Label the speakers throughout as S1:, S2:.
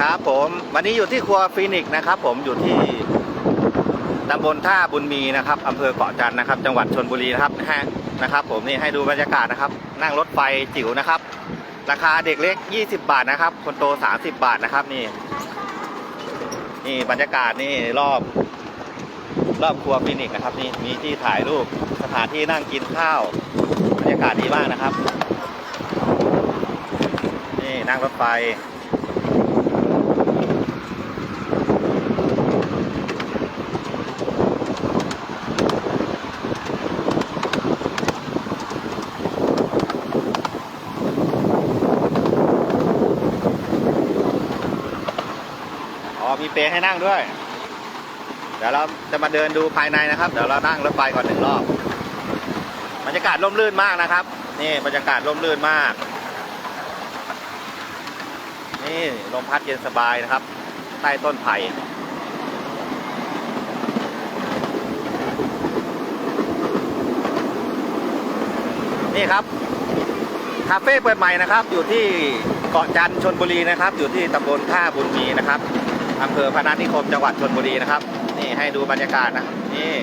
S1: ครับผมวันนี้อยู่ที่ครัวฟีนิกส์นะครับ ผมอยู่ที่ตำบลท่าบุญมีนะครับอำเภอเกาะจันทร์นะครับ จังหวัดชนบุรีนะครับนะฮะนะครับ ผมนี่ให้ดูบรรยากาศนะครับ นั่งรถไฟจิ๋วนะครับ ราคาเด็กเล็ก 20 บาทนะครับ คนโต 30 บาทนะครับนี่ นี่บรรยากาศนี่รอบ รอบครัวฟีนิกส์นะครับ นี่มีที่ถ่ายรูปสถานที่นั่งกินข้าว บรรยากาศดีมากนะครับ นี่นั่งรถไฟ มีเปรให้นั่งด้วย เดี๋ยวเราจะมาเดินดูภายในนะครับ เดี๋ยวเรานั่งรถไฟก่อนหนึ่งรอบบรรยากาศร่มรื่นมากนะครับ นี่บรรยากาศร่มรื่นมาก นี่ลมพัดเย็นสบายนะครับ ใต้ต้นไผ่นี่ครับคาเฟ่เปิดใหม่นะครับ อยู่ที่เกาะจันชนบุรีนะครับ อยู่ที่ตำบลท่าบุญมีนะครับ อำเภอพนัสนิคมจังหวัดชนบุรีนะครับ นี่ให้ดูบรรยากาศนะนี่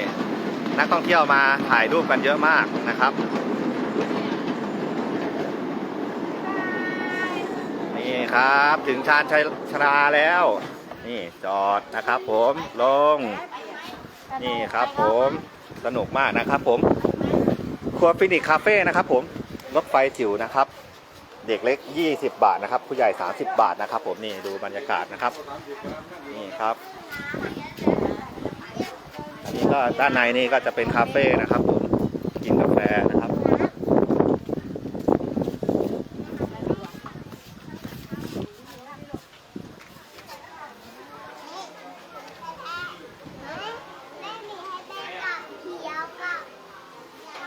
S1: นักท่องเที่ยวมาถ่ายรูปกันเยอะมากนะครับนี่ครับถึงชานชัยชราแล้ว นี่จอดนะครับผมลง นี่ครับผมสนุกมากนะครับผมครัวฟินิกคาเฟ่นะครับผมรถไฟจิ๋วนะครับ เด็กเล็ก 20 บาทนะครับ ผู้ใหญ่ 30 บาทนะครับ ผมนี่ดูบรรยากาศนะครับ นี่ครับอันนี้ก็ด้านในนี่ก็จะเป็นคาเฟ่นะครับผมกินกาแฟนะครับ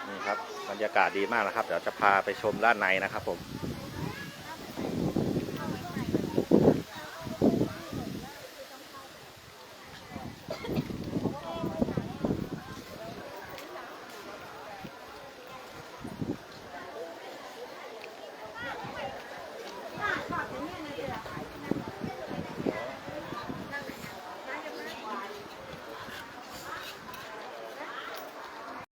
S1: นี่ครับบรรยากาศดีมากนะครับ เดี๋ยวจะพาไปชมด้านในนะครับผม 那前面那个也还